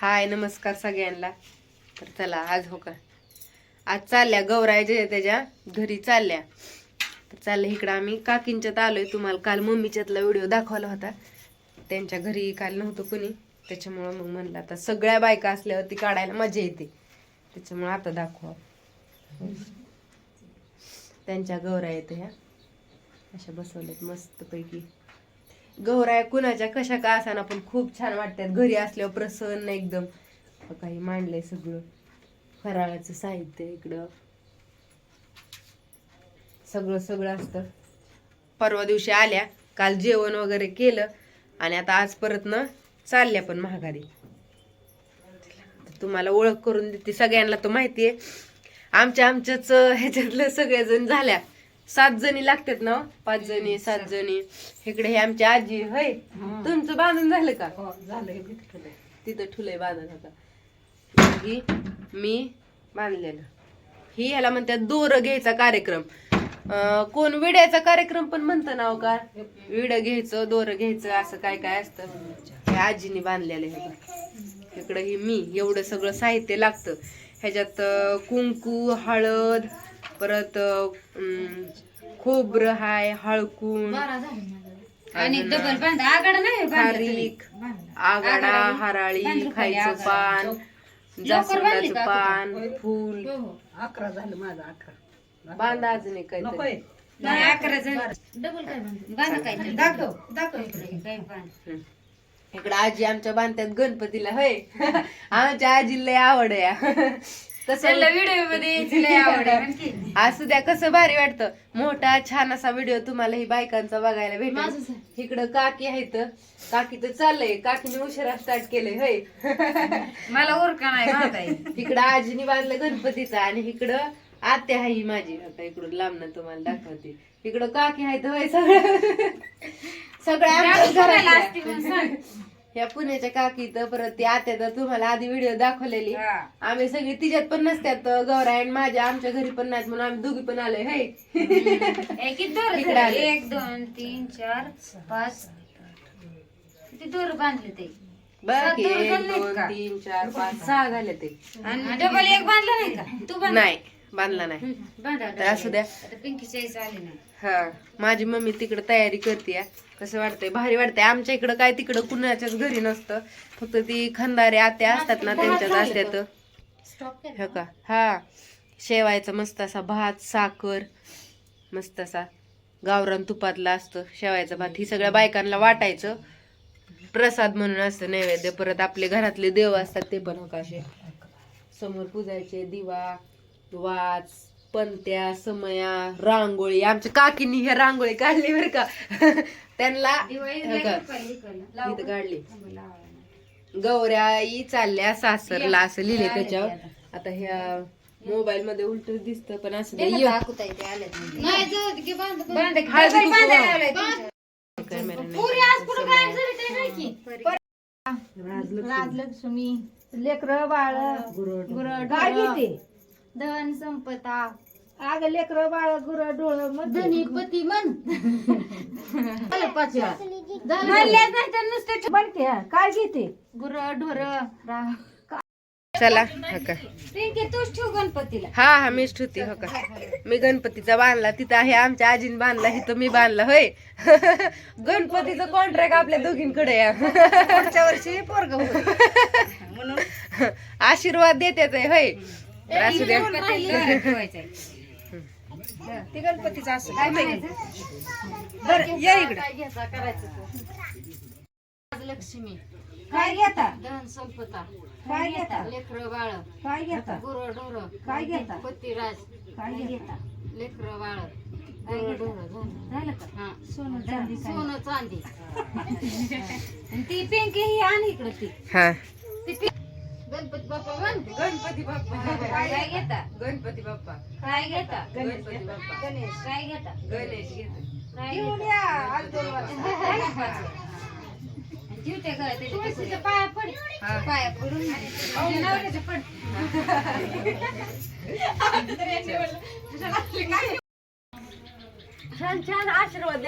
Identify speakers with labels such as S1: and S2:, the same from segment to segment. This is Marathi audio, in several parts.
S1: हाय नमस्कार सगळ्यांना. तर चला आज हो का? आज चालल्या गौरायच्या त्याच्या घरी चालल्या. तर चालल्या इकडं आम्ही काकींच्यात आलोय तुम्हाला. काल मम्मीच्यातला व्हिडिओ दाखवला होता. त्यांच्या घरी काल नव्हतं कुणी. त्याच्यामुळं मग म्हणलं आता सगळ्या बायका असल्यावरती काढायला मजा येते. त्याच्यामुळं आता दाखवा. त्यांच्या गौरा येते ह्या. अशा बसवल्यात मस्तपैकी. गौराया कुणाच्या कशा का असाना पण खूप छान वाटतात. घरी असल्यावर प्रसन्न एकदम. काही मांडलंय सगळं. फराळाचं साहित्य इकडं. सगळं सगळं असतं. परवा दिवशी आल्या. काल जेवण वगैरे केलं. आणि आता आज परत न चालल्या पण महागारी. तुम्हाला ओळख करून देते. सगळ्यांना तर माहिती आहे आमच्या आमच्याच ह्याच्यातलं सगळेजण झाल्या. सात जणी लागतात ना? हो? पाच जणी सात जणी. इकडे हे आमची आजी होय. तुमचं बांधून झालं का? तिथं ठुलय बांधून होता ही मी बांधलेलं. ही ह्याला म्हणतात दोर घ्यायचा कार्यक्रम. कोण विड्याचा कार्यक्रम पण म्हणतं नाव का? विड घ्यायचं दोर घ्यायचं असं काय काय असतं. हे आजीने बांधलेलं हे. इकडं ही मी एवढं सगळं साहित्य लागतं. ह्याच्यात कुंकू हळद परत खोबरं हाय हळकून.
S2: आणि डबल बांध. आगाड नाही.
S1: खारीक. आगाडा हराळी खायचं. पान जास्वंदाचं पान फुल.
S2: हो, हो.
S3: अकरा झालं माझं अकरा.
S1: बांधा अजून एक.
S2: नाही अकरा जण डबल काय बांध बांध काय.
S3: दाखव दाखव
S2: इकडे. काय बांध?
S1: हम्म. इकडं आजी आमच्या बांधतात गणपतीला होय. आमच्या आजीला लय आवड आहे.
S2: त्याला व्हिडिओमध्ये आवड आहे.
S1: असू द्या कसं भारी वाटतं. मोठा छान असा व्हिडिओ तुम्हाला ही बायकांचा बघायला भेटेल.
S2: माझंच
S1: इकडं काकी आहेत. काकी तर चाललंय. काकीने उशिरा स्टार्ट केलंय होय.
S2: मला ओरका नाही
S1: इकडं आजीने बांधलं गणपतीचा आणि इकडं आत्या आहे ही माझी. आता इकडून लांबनं तुम्हाला दाखवते. इकडं काकी आहेत होय सगळं. सगळ्या घरातल्या.
S2: असते म्हणून सांग.
S1: ह्या पुण्याच्या काकी तर परत ती आत्या तर तुम्हाला आधी व्हिडिओ दाखवलेली.
S2: हा.
S1: आम्ही सगळी तिच्यात पण नसत्यात गौरायण माझ्या आमच्या घरी पण नाहीत म्हणून आम्ही दोघी पण आलोय हाय?
S2: ए, किती दोर
S1: इकडे
S2: झाले?
S1: आले.
S2: एक दोन तीन चार पाच. किती दोर बांधले ते?
S1: बाकी
S2: सात दोर
S1: एक
S2: झाले
S1: दोन
S2: का?
S1: तीन चार पाच. सहा झाले ते.
S2: आणि डबल एक बांधला नाही का? तू बांध.
S1: नाही. बांधला नाही. तर असू द्या. हा माझी मम्मी तिकडे तयारी करते कसं वाटतंय? भारी वाटतंय. आमच्या इकडं काय तिकडं कुणाच्याच घरी नसतं. फक्त ती खंदारे आत्या असतात ना त्यांच्यात असत्यात.
S2: स्टॉप
S1: हो का? हा. शेवायचा मस्त असा भात साखर मस्त असा गावरान तुपातला असतं. शेवायचा भात. ही सगळ्या बायकांना वाटायचं. प्रसाद म्हणून असतं नैवेद्य. परत आपले घरातले देव असतात ते पण हो का असे. समोर पूजायचे दिवा वाच पंत्या समया रांगोळी. आमच्या काकीनी ह्या रांगोळी काढली बरं का. त्यांना हो इथं. काढली.
S2: नाही.
S1: गौऱ्याई चालल्या सासरला असं लिहिले त्याच्यावर. आता ह्या मोबाईल मध्ये उलट दिसत पण असं
S2: म्हणजे.
S4: राजलक्ष्मी. लेकर बाळ. गुरं धन संपता. अग लेकर बाळ गुर डोळ धनीपती मन पाचव्या.
S2: म्हणल्याच नाही तर नुसते
S4: बनके काय घेते? गुर ढोर
S1: चला हो का
S2: तूच ठेव गणपतीला.
S1: हा हा मीच ठेवते हो का मी गणपतीचा बांधला तिथं आहे आमच्या आजीने बांधला इथं मी बांधला होय. गणपतीचं कॉन्ट्रॅक्ट आपल्या दोघींकडे आहे.
S3: पुढच्या वर्षी पोरग म्हणून
S1: आशीर्वाद देतात आहे, होय. असू द्या.
S3: ते गणपतीचं असं काय माहिती? बरं या इकडे.
S4: लक्ष्मी
S2: काय घेता?
S4: धन संपता.
S2: काय घेता?
S4: लेकर बाळ.
S2: काय घेता?
S4: गुर ढोर.
S2: काय घेता?
S4: पतिराज.
S2: काय घेता?
S4: लेकर बाळ.
S2: झालं का?
S4: हा.
S2: सोनं चांदी?
S4: सोनं चांदी.
S2: ती पिंकी ही आण इकडं ती.
S1: हा.
S4: गणपती बाप्पा म्हण
S1: गणपती बाप्पा.
S2: काय घेता?
S1: गणपती बाप्पा.
S2: काय घेता?
S1: गणपती बाप्पा.
S2: गणेश. काय घेता?
S1: गणेश घेतो.
S3: घेऊन? या आज दोन
S2: जीवते का तुळशीच्या पाया पड. पाया पडून नवऱ्याच्या पड.
S1: छान छान आशीर्वाद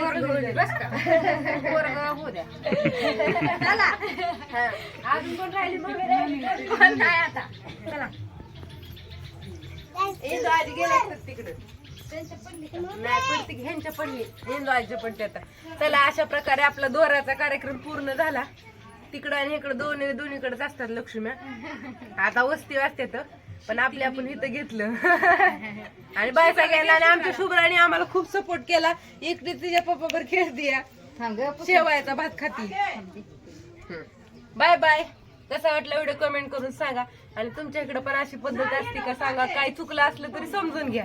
S1: हा. अजून कोण राहिली कोण नाही आता? चला. आजी गेले तिकडे. नाही ह्यांच्या पडली इंदू आजी पडते आता. चला अशा प्रकारे आपला दोऱ्याचा कार्यक्रम पूर्ण झाला. तिकडं आणि इकडं दोन्ही दोन्हीकडेच असतात लक्ष्म्या आता वस्ती वाजतात पण आपले आपण इथं घेतलं. आणि बाय सगळ्यांना आणि आमच्या शुभ्राने आम्हाला खूप सपोर्ट केला. इकडे तिच्या पप्पावर खेळती शेवायचा भात खाती. Bye bye. कसा वाटला व्हिडिओ कमेंट करून सांगा. आणि तुमच्या इकडे पण अशी पद्धत असते का सांगा? काय चुकलं असलं तरी समजून घ्या.